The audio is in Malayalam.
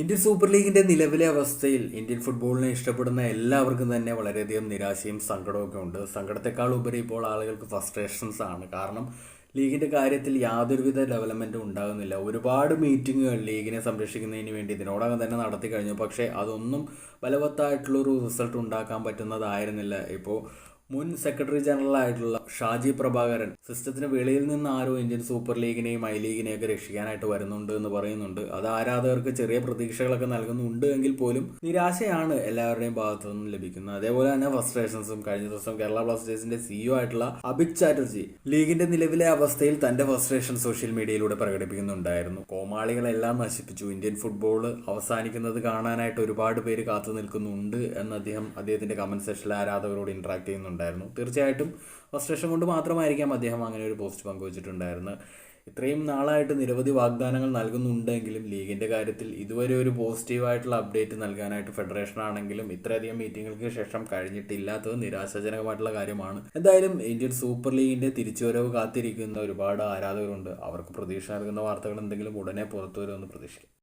ഇന്ത്യൻ സൂപ്പർ ലീഗിന്റെ നിലവിലെ അവസ്ഥയിൽ ഇന്ത്യൻ ഫുട്ബോളിനെ ഇഷ്ടപ്പെടുന്ന എല്ലാവർക്കും തന്നെ വളരെയധികം നിരാശയും സങ്കടമൊക്കെ ഉണ്ട്. സങ്കടത്തെക്കാൾ ഉപരി ഇപ്പോൾ ആളുകൾക്ക് ഫ്രസ്ട്രേഷൻസ് ആണ്. കാരണം ലീഗിന്റെ കാര്യത്തിൽ യാതൊരുവിധ ഡെവലപ്മെന്റും ഉണ്ടാകുന്നില്ല. ഒരുപാട് മീറ്റിങ്ങുകൾ ലീഗിനെ സംരക്ഷിക്കുന്നതിന് വേണ്ടി ഇതിനോടകം തന്നെ നടത്തി കഴിഞ്ഞു. പക്ഷേ അതൊന്നും ഫലവത്തായിട്ടുള്ളൊരു റിസൾട്ട് ഉണ്ടാക്കാൻ പറ്റുന്നതായിരുന്നില്ല. ഇപ്പോൾ മുൻ സെക്രട്ടറി ജനറൽ ആയിട്ടുള്ള ഷാജി പ്രഭാകരൻ സിസ്റ്റത്തിന് വെളിയിൽ നിന്ന് ആരോ ഇന്ത്യൻ സൂപ്പർ ലീഗിനെയും ഐ ലീഗിനെയൊക്കെ രക്ഷിക്കാനായിട്ട് വരുന്നുണ്ട് എന്ന് പറയുന്നുണ്ട്. അത് ആരാധകർക്ക് ചെറിയ പ്രതീക്ഷകളൊക്കെ നൽകുന്നുണ്ട് എങ്കിൽ പോലും നിരാശയാണ് എല്ലാവരുടെയും ഭാഗത്തു നിന്നും ലഭിക്കുന്നത്. അതേപോലെ തന്നെ ഫ്രസ്ട്രേഷൻസും കഴിഞ്ഞ ദിവസം കേരള ബ്ലാസ്റ്റേഴ്സിന്റെ സിഇഒ ആയിട്ടുള്ള അഭിക് ചാറ്റർജി ലീഗിന്റെ നിലവിലെ അവസ്ഥയിൽ തന്റെ ഫ്രസ്ട്രേഷൻ സോഷ്യൽ മീഡിയയിലൂടെ പ്രകടിപ്പിക്കുന്നുണ്ടായിരുന്നു. കോമാളികളെല്ലാം നശിപ്പിച്ചു. ഇന്ത്യൻ ഫുട്ബോൾ അവസാനിക്കുന്നത് കാണാനായിട്ട് ഒരുപാട് പേര് കാത്തു നിൽക്കുന്നുണ്ട് എന്ന് അദ്ദേഹം അദ്ദേഹത്തിന്റെ കമന്റ് സെക്ഷനിൽ ആരാധകരോട് ഇന്ററാക്ട് ചെയ്യുന്നുണ്ടായിരുന്നു തീർച്ചയായിട്ടും ഫ്രസ്ട്രേഷൻ കൊണ്ട് മാത്രമായിരിക്കാം അദ്ദേഹം അങ്ങനെ ഒരു പോസ്റ്റ് പങ്കുവച്ചിട്ടുണ്ടായിരുന്നത്. ഇത്രയും നാളായിട്ട് നിരവധി വാഗ്ദാനങ്ങൾ നൽകുന്നുണ്ടെങ്കിലും ലീഗിന്റെ കാര്യത്തിൽ ഇതുവരെ ഒരു പോസിറ്റീവായിട്ടുള്ള അപ്ഡേറ്റ് നൽകാനായിട്ട് ഫെഡറേഷൻ ആണെങ്കിലും ഇത്രയധികം മീറ്റിങ്ങുകൾക്ക് ശേഷം കഴിഞ്ഞിട്ടില്ലാത്തത് നിരാശാജനകമായിട്ടുള്ള കാര്യമാണ്. എന്തായാലും ഇന്ത്യൻ സൂപ്പർ ലീഗിന്റെ തിരിച്ചുവരവ് കാത്തിരിക്കുന്ന ഒരുപാട് ആരാധകരുണ്ട്. അവർക്ക് പ്രതീക്ഷ നൽകുന്ന വാർത്തകൾ എന്തെങ്കിലും ഉടനെ പുറത്തു വരുമെന്ന് പ്രതീക്ഷിക്കും